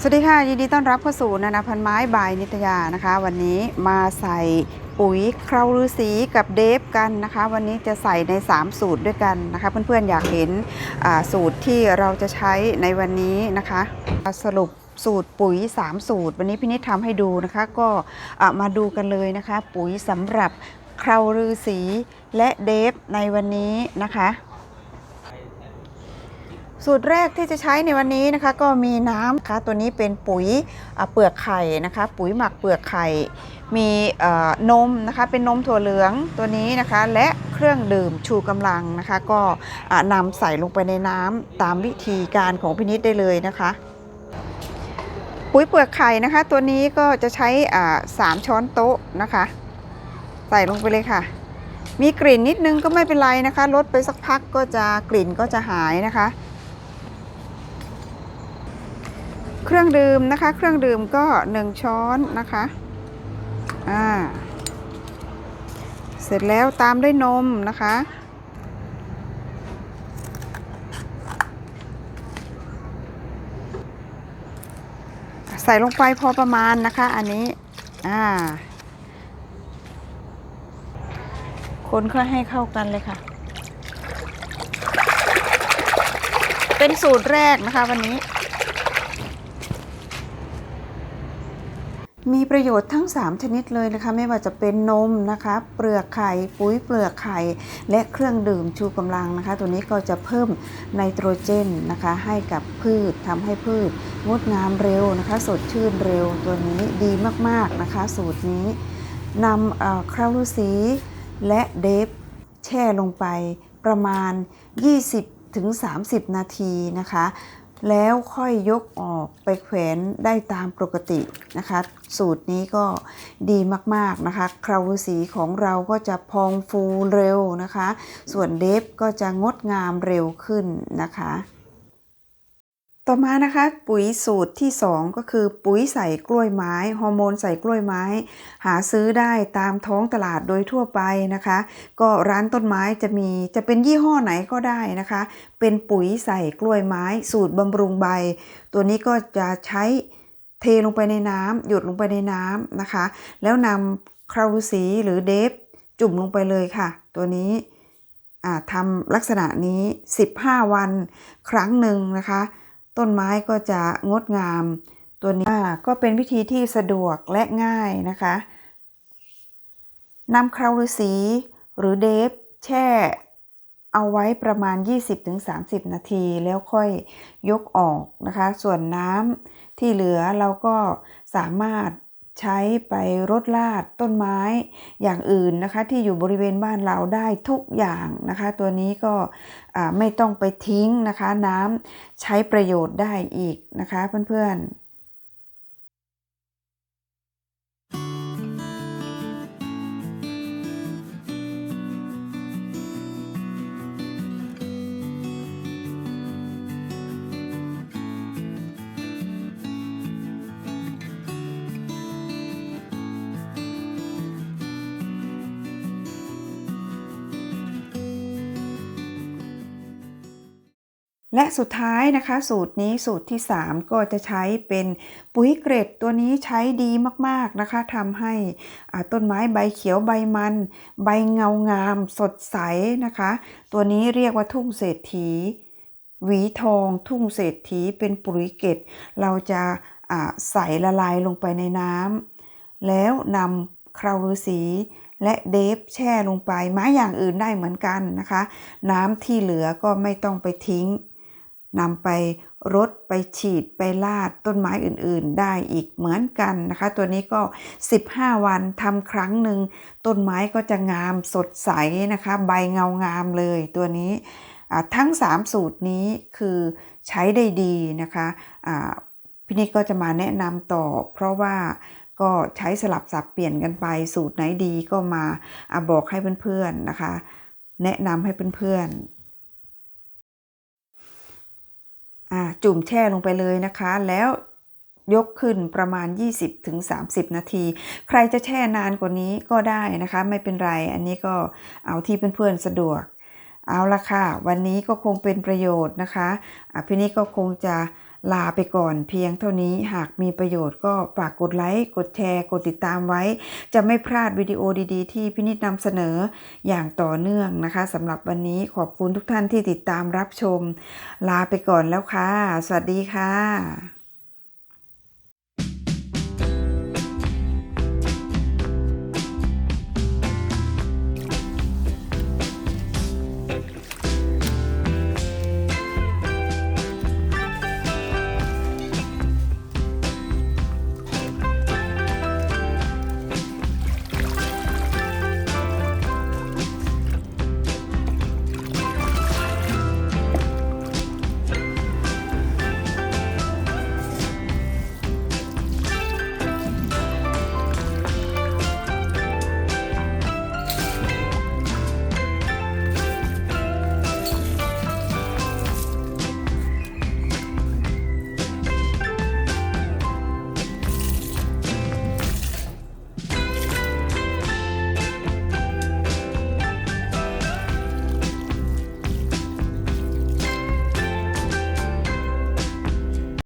สวัสดีค่ะ ยินดีต้อนรับเข้าสู่นานาพันไม้บายนิตยานะคะ วันนี้มาใส่ปุ๋ยเคราฤาษีกับเดฟกันนะคะ วันนี้จะใส่ใน 3 สูตรด้วยกันนะคะ เพื่อนๆอยากเห็นสูตรที่เราจะใช้ในวันนี้นะคะ สรุปสูตรปุ๋ย 3 สูตร วันนี้พี่นิดทำให้ดูนะคะ ก็มาดูกันเลยนะคะ ปุ๋ยสำหรับเคราฤาษีและเดฟในวันนี้นะคะ สูตรแรกที่จะใช้ในวันนี้นะคะ ก็มีน้ำนะคะตัวนี้เป็นปุ๋ยเปลือกไข่นะคะ ปุ๋ยหมักเปลือกไข่ มีนมนะคะ เป็นนมถั่วเหลืองตัวนี้นะคะ และเครื่องดื่มชูกำลังนะคะ ก็นำใส่ลงไปในน้ำตามวิธีการของพินิษได้เลยนะคะปุ๋ยเปลือกไข่นะคะ ตัวนี้ก็จะใช้สามช้อนโต๊ะนะคะ ใส่ลงไปเลยค่ะ มีกลิ่นนิดนึงก็ไม่เป็นไรนะคะลดไปสักพักก็จะกลิ่นก็จะหายนะคะ เครื่องดื่มนะคะ เครื่องดื่มก็ 1 ช้อนนะคะอ่าเสร็จแล้วตามด้วยนมนะคะ ใส่ลงไปพอประมาณนะคะอันนี้อ่าคนค่อยให้เข้ากันเลยค่ะ เป็นสูตรแรกนะคะวันนี้ มีประโยชน์ทั้ง 3 ชนิดเลยนะคะ ไม่ว่าจะเป็นนมนะคะ เปลือกไข่ปุ๋ยเปลือกไข่ และเครื่องดื่มชูกำลังนะคะ ตัวนี้ก็จะเพิ่มไนโตรเจนนะคะ ให้กับพืชทำให้พืชงดงามเร็วนะคะ สดชื่นเร็วตัวนี้ดีมากๆนะคะ สูตรนี้นำคราวลูซีและเดฟแช่ลงไปประมาณ 20-30 นาทีนะคะ แล้วค่อยยกออกไปแขวนได้ตามปกตินะคะ สูตรนี้ก็ดีมากๆนะคะคราวสีของเราก็จะพองฟูเร็วนะคะ ส่วนเดฟก็จะงดงามเร็วขึ้นนะคะ ต่อมานะคะปุ๋ยสูตรที่ 2 ก็คือปุ๋ยใส่กล้วยไม้ฮอร์โมนใส่กล้วยไม้ หาซื้อได้ตามท้องตลาดโดยทั่วไปนะคะ ก็ร้านต้นไม้จะมีจะเป็นยี่ห้อไหนก็ได้นะคะ เป็นปุ๋ยใส่กล้วยไม้ สูตรบำรุงใบ ตัวนี้ก็จะใช้เทลงไปในน้ำหยดลงไปในน้ำนะคะ แล้วนำคราวสีหรือเดฟจุ่มลงไปเลยค่ะ ตัวนี้ทำลักษณะนี้ 15 วัน ครั้งหนึ่งนะคะ ต้นไม้ก็จะงดงาม ตัวนี้ก็เป็นวิธีที่สะดวกและง่ายนะคะนำคราวฤาษีหรือเดฟแช่เอาไว้ประมาณ 20-30 นาทีแล้วค่อยยกออกนะคะ ส่วนน้ำที่เหลือเราก็สามารถ ใช้ไปรดลาดต้นไม้อย่างอื่นนะคะ ที่อยู่บริเวณบ้านเราได้ทุกอย่างนะคะ ตัวนี้ก็ไม่ต้องไปทิ้งนะคะ น้ำใช้ประโยชน์ได้อีกนะคะเพื่อนๆ และสุดท้ายนะคะ สูตรนี้สูตรที่ 3 ก็จะใช้เป็นปุ๋ยเกรดตัวนี้ใช้ดีมากๆนะคะทำให้ต้นไม้ใบเขียวใบมัน ใบเงางามสดใสนะคะ ตัวนี้เรียกว่าทุ่งเศรษฐี หวีทองทุ่งเศรษฐีเป็นปุ๋ยเกล็ดเราจะใส่ละลายลงไปในน้ำแล้วนำคราวฤาษีและเดฟแช่ลงไปไม้อย่างอื่นได้เหมือนกันนะคะ น้ำที่เหลือก็ไม่ต้องไปทิ้ง นำไปรดไปฉีดไปลาดต้นไม้อื่นๆ ได้อีกเหมือนกันนะคะ ตัวนี้ก็ 15 วันทำครั้งหนึ่งต้นไม้ก็จะงามสดใสนะคะ ใบเงางามเลยตัวนี้ทั้ง 3 สูตรนี้คือใช้ได้ดีนะคะพี่นิดก็จะมาแนะนำต่อ เพราะว่าก็ใช้สลับสับเปลี่ยนกันไปสูตรไหนดีก็มาอาบอกให้เพื่อนๆนะคะ แนะนำให้เพื่อนๆอ่า จุ่มแช่ลงไปเลยนะคะ แล้วยกขึ้นประมาณ 20-30 นาที ใครจะแช่นานกว่านี้ก็ได้นะคะ ไม่เป็นไร อันนี้ก็เอาที่เพื่อนๆสะดวก เอาละค่ะ วันนี้ก็คงเป็นประโยชน์นะคะอะพี่นี่ก็คงจะ ลาไปก่อนเพียงเท่านี้หากมีประโยชน์ก็ฝากกดไลค์กดแชร์ กดติดตามไว้ จะไม่พลาดวิดีโอดีๆ ที่พินิจนำเสนออย่างต่อเนื่องนะคะสำหรับวันนี้ขอบคุณทุกท่านที่ติดตามรับชม ลาไปก่อนแล้วค่ะ สวัสดีค่ะ